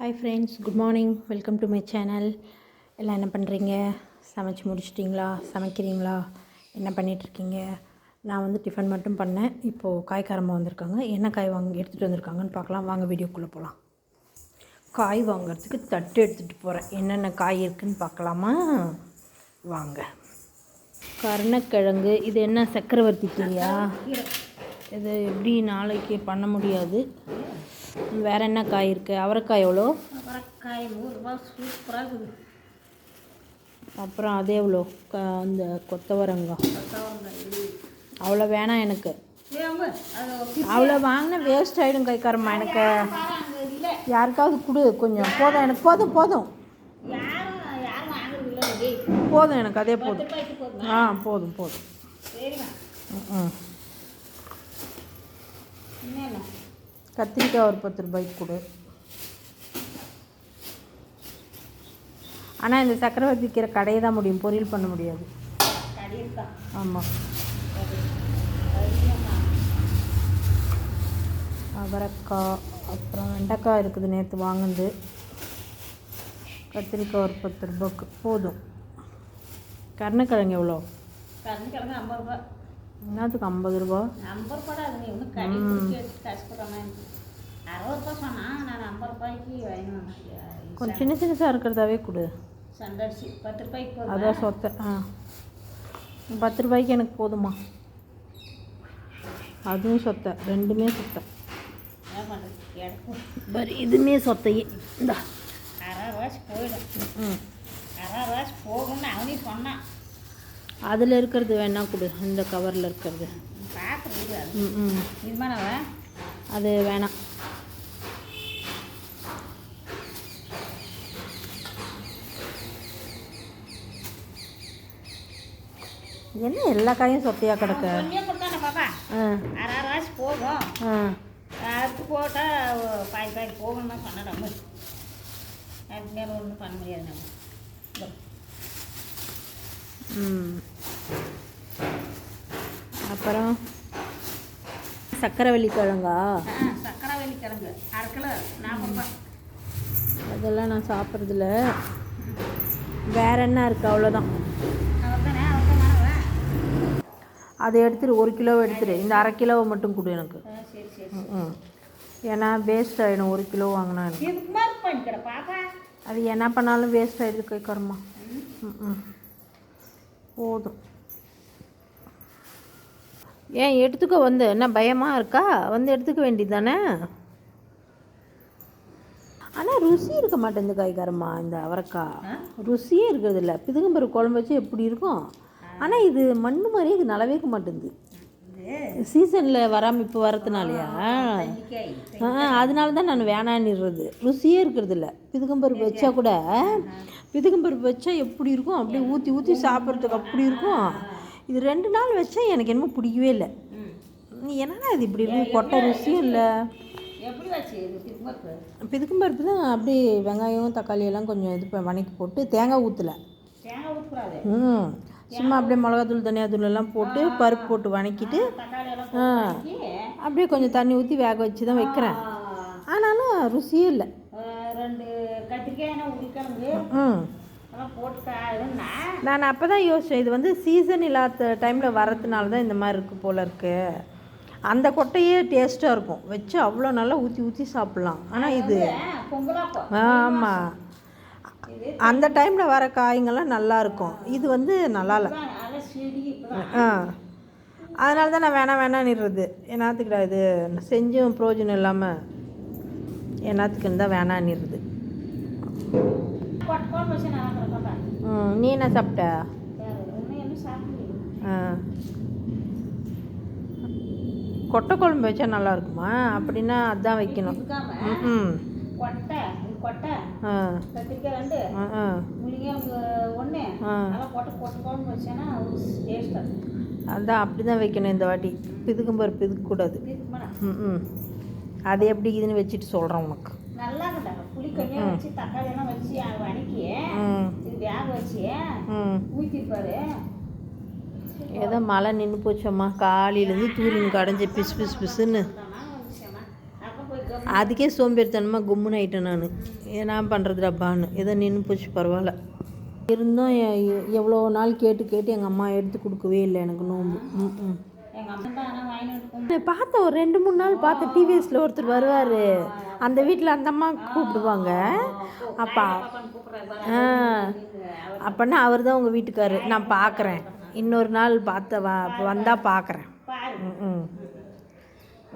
Hi friends good morning welcome to my channel எல்லாம் என்ன பண்ணுறீங்க சமைச்சு முடிச்சிட்டிங்களா? சமைக்கிறீங்களா? என்ன பண்ணிகிட்ருக்கீங்க நான் வந்து டிஃபன் மட்டும் பண்ணேன். இப்போது காய்க்காரமாக வந்திருக்காங்க. என்ன காய் வாங்கி எடுத்துகிட்டு வந்திருக்காங்கன்னு பார்க்கலாம். வாங்க வீடியோக்குள்ளே போகலாம் காய் வாங்குறதுக்கு தட்டு எடுத்துகிட்டு போகிறேன் என்னென்ன காய் இருக்குன்னு பார்க்கலாமா? வாங்க. கருணக்கிழங்கு. இது என்ன சக்கரவர்த்தி கீரையா இது எப்படி நாளைக்கு பண்ண முடியாது? வேறு என்ன காய் இருக்குது அவரைக்காய் எவ்வளோ? அவரைக்காய் நூறுரூவா சூப்பராக இருக்குது. அப்புறம் அது எவ்வளோ? க அந்த கொத்தவரங்காய் அவ்வளோ வேணாம் எனக்கு. அவ்வளோ வாங்கினா வேஸ்ட் ஆகிடும் கைக்காரம்மா எனக்கு. யாருக்காவது கொடு கொஞ்சம். போதும் எனக்கு. போதும் போதும். போதும் எனக்கு. அதே போதும். ஆ போதும் போதும். ம், கத்திரிக்காய் ஒரு பத்து ரூபாய்க்கு கொடு. ஆனால் இந்த சக்கரவர்த்தி கீரை கடையை தான் முடியும். பொரியல் பண்ண முடியாது. ஆமாம் அவரைக்காய் அப்புறம் வெண்டைக்காய் இருக்குது நேற்று வாங்கினது. கத்திரிக்காய் ஒரு பத்து ரூபாய்க்கு. போதும். கருணக்கிழங்கு எவ்வளோ? கருணக்கிழங்கு ஐம்பது ரூபா என்னத்துக்கு ஐம்பது ரூபா? ஐம்பது ரூபா அது ஒன்றும் கடை காசு போடுறாங்க அறுபது ரூபா சொன்னான் நான் ஐம்பது ரூபாய்க்கு கொஞ்சம் சின்ன சின்னதாக இருக்கிறதாவே கொடு. சண்டரிசி பத்து ரூபாய்க்கு அதான் சொத்தை. ஆ. பத்து ரூபாய்க்கு எனக்கு போதுமா? அதுவும் சொத்தை. ரெண்டுமே சொத்தை. பரி இதுவுமே சொத்தையே. இந்தா. அரை ரூபாய்ச்சி போயிடும் ம். அரை ரூபாய்ச்சி போகும்னு அவனே சொன்னான். அதில் இருக்கிறது வேணா கொடு இந்த கவரில் இருக்கிறது. ம் அது வேணாம் என்ன எல்லா காயும் சொத்தையாக கிடக்க? போகும் அதுக்கு போட்டால் பாய் பாய் போகணும்னு சொன்னேன் நம்ம. அதுக்கு மேலே ஒன்றும் பண்ண முடியாது நம்ம. ம். அப்புறம் சக்கரவள்ளி கிழங்கா சக்கரவள்ளி கிழங்கு அரை கிலோ நாற்பது ரூபாய் அதெல்லாம் நான் சாப்பிட்றதில்ல. வேற என்ன இருக்குது அவ்வளோதான். அதை எடுத்துரு ஒரு கிலோ எடுத்துரு. இந்த அரை கிலோவை மட்டும் கொடு எனக்கு. ம், ஏன்னா வேஸ்ட் ஆகிடும் ஒரு கிலோ வாங்கினா எனக்கு. அது என்ன பண்ணாலும் வேஸ்ட் ஆகிடுது கை கரமா ம் ம். போதும். ஏன் எடுத்துக்க வந்து? என்ன பயமாக இருக்கா? வந்து எடுத்துக்க வேண்டியது தானே ஆனால் ருசி இருக்க மாட்டேங்குது காய்காரம்மா இந்த அவரைக்காய்? ருசியே இருக்கிறது இல்லை பிதுங்கம்பரு குழம்பு வச்சு எப்படி இருக்கும்? ஆனால் இது மண்ணு மாதிரியே இது நல்லாவே இருக்க மாட்டேங்குது. சீசனில் வராமல் இப்போ வரதுனாலயா அதனால தான் நான் வேணான்னுறது ருசியே இருக்கிறது இல்லை பிதுகம்பருப்பு வச்சா கூட பிதுகம்பருப்பு வச்சா எப்படி இருக்கும்? அப்படியே ஊற்றி ஊற்றி சாப்பிட்றதுக்கு அப்படி இருக்கும்? இது ரெண்டு நாள் வச்சா எனக்கு என்னமோ பிடிக்கவே இல்லை. என்னடா இது இப்படி இருக்கு கொட்டை ருசியும் இல்லை? திரும்ப பிதுகம்பருப்பு தான் அப்படியே வெங்காயம் தக்காளி எல்லாம் கொஞ்சம் இது ப- வணக்கி போட்டு தேங்காய் ஊற்றலை ம். சும்மா அப்படியே மிளகாத்தூள் தனியாத்தூள் எல்லாம் போட்டு பருப்பு போட்டு வணக்கிட்டு அப்படியே கொஞ்சம் தண்ணி ஊற்றி வேக வச்சு தான் வைக்கிறேன். ஆனாலும் ருசியே இல்லை. ரெண்டு கத்திரிக்காய் ம். நான் அப்போ தான் யோசித்தேன் இது வந்து சீசன் இல்லாத டைமில் வரதுனால தான் இந்த மாதிரி இருக்குது போல இருக்கு. அந்த கொட்டையே டேஸ்ட்டாக இருக்கும். வச்சு அவ்வளோ நல்லா ஊற்றி ஊற்றி சாப்பிட்லாம். ஆனால் இது ஆமாம் அந்த டைமில் வர காய்ங்கெல்லாம் நல்லா இருக்கும். இது வந்து நல்லா இல்லை. ஆ. அதனால தான் நான் வேணாம் வேணான்னுறது. என்னத்துக்குடா இது? செஞ்சும் பிரயோஜனம் இல்லாமல் என்னத்துக்குன்னு தான் வேணான்னுறது. நீ என்ன சாப்பிட்ட கொட்டை குழம்பு வச்சா நல்லா இருக்குமா அப்படின்னா அதான் வைக்கணும் ம் கொட்டை கொட்டை கத்திரிக்காய் ரெண்டு ஆ ஆ முருங்கைக்கு ஒன்று ஆ. அதெல்லாம் கொட்டை கொட்டை குழம்பு வச்சேன்னா ஒரு டேஸ்ட்டாக அதான் அப்படி தான் வைக்கணும் இந்த வாட்டி பிதுக்கும் பருப்பு மேலே ம் ம் அது எப்படி இதுன்னு வச்சுட்டு சொல்கிறேன் உனக்கு நல்லா இருந்தாங்க புளி கொஞ்சம் வச்சு தக்காளி எல்லாம் வச்சு வணக்கி இது வேக வச்சு ஊற்றிருப்பாரு ஏதோ மழை நின்று போச்சம்மா. காலையிலேருந்து தூரிங்க கடைஞ்சி பிசு பிசு பிசுன்னு. அதுக்கே சோம்பேறித்தனமாக கும்முன்னு ஆயிட்டேன் நான். ஏன்னா பண்ணுறது டப்பான்னு ஏதோ நின்று போச்சு பரவாயில்ல. இருந்தும் எவ்வளோ நாள் கேட்டு கேட்டு எங்கள் அம்மா எடுத்து கொடுக்கவே இல்லை எனக்கு நோம்பு. ம் ம். எங்கள் அம்மா பார்த்தேன் ஒரு ரெண்டு மூணு நாள் பார்த்தேன் டிவிஎஸில் ஒருத்தர் வருவார். அந்த வீட்டில் அந்த அம்மா கூப்பிடுவாங்க. அப்பா ஆ அப்போனா அவர் தான் உங்கள் வீட்டுக்காரு. நான் பார்க்குறேன். இன்னொரு நாள் பார்த்த வா வந்தால் பார்க்குறேன். பாரு ம்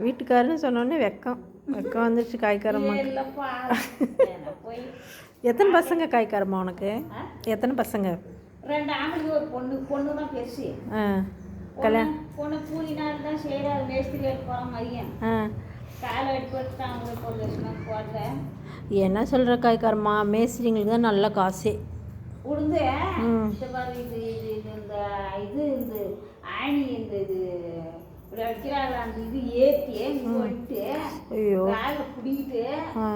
வீட்டுக்காருன்னு சொன்னோடனே வெக்கம். வெக்கம் வந்துருச்சு காய்க்காரம்மா. எத்தனை பசங்க காய்க்காரம்மா உனக்கு? எத்தனை பசங்க? ரெண்டு ஆம்பளைங்க ஒரு பொண்ணு. பொண்ணு தான் பெருசு. ஆ. கல்யாணம் பொண்ணு கூலி நாள் தான் செய்கிறாரு மேஸ்திரி வேலை போகிற மாதிரியும் ஆ. காலை அடிப்பு வச்சுட்டு அவங்களுக்கு ஒரு லட்சம் என்ன சொல்கிற காய்க்காரம்மா மேஸ்திரிங்களுக்கு தான் நல்ல காசே. உளுந்து. இந்த பாரு இது இது இது இந்த இது இந்த ஆணி இந்த இது இப்படி அடிக்கிறாங்க அந்த இது ஏற்றி வந்துட்டு ஐயோ. காலை பிடிக்கிட்டு ஆ.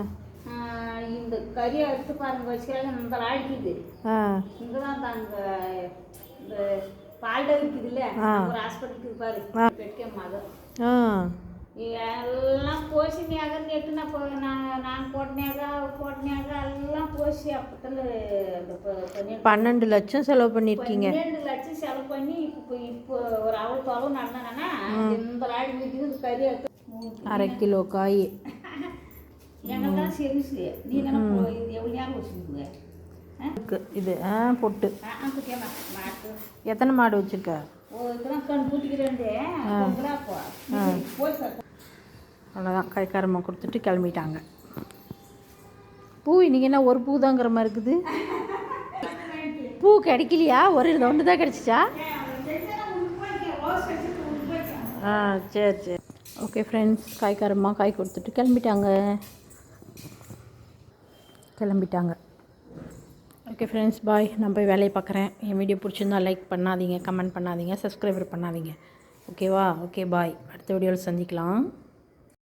இந்த கறியை எடுத்து பாருங்க வச்சுக்கிறாங்க இந்த அடிக்குது இங்கே தான் தாங்க இந்த பால்ட இருக்குதுல்ல. ஒரு ஹாஸ்பிட்டலுக்கு பாரு. பெட்கே மதம் எல்லாம் போசினியாக எட்டுனா போ நான் நான் போட்டினாக போட்டினாக எல்லாம் போசி அப்பத்தில் பன்னெண்டு லட்சம் செலவு பண்ணியிருக்கீங்க பன்னெண்டு லட்சம் செலவு பண்ணி இப்போ இப்போ ஒரு அவள் தொலைவு நடந்தானா இந்த ராடி வீட்டுக்கு கறி அரை கிலோ காய். எங்கே தான் சிறுசு நீ தானே எவ்வளோ நேரம் வச்சுருக்குங்க? இது ஆ பொட்டு. எத்தனை மாடு வச்சுருக்க? அவ்வளோதான். கைக்காரம்மா கொடுத்துட்டு கிளம்பிட்டாங்க. பூ இன்னைக்கு என்ன ஒரு பூ தாங்கிற மாதிரி இருக்குது? பூ கிடைக்கலையா? ஒரு ஒன்று தான் கிடச்சிச்சா? ஆ சரி சரி. ஓகே ஃப்ரெண்ட்ஸ் காய்க்காரம்மா காய் கொடுத்துட்டு கிளம்பிட்டாங்க. கிளம்பிட்டாங்க. ஓகே ஃப்ரெண்ட்ஸ் பாய் நான் போய் வேலையை பார்க்குறேன். என் வீடியோ பிடிச்சிருந்தா லைக் பண்ணாதீங்க கமெண்ட் பண்ணாதீங்க சப்ஸ்கிரைபர் பண்ணாதீங்க. ஓகேவா ஓகே பாய் அடுத்த வீடியோவில் சந்திக்கலாம்.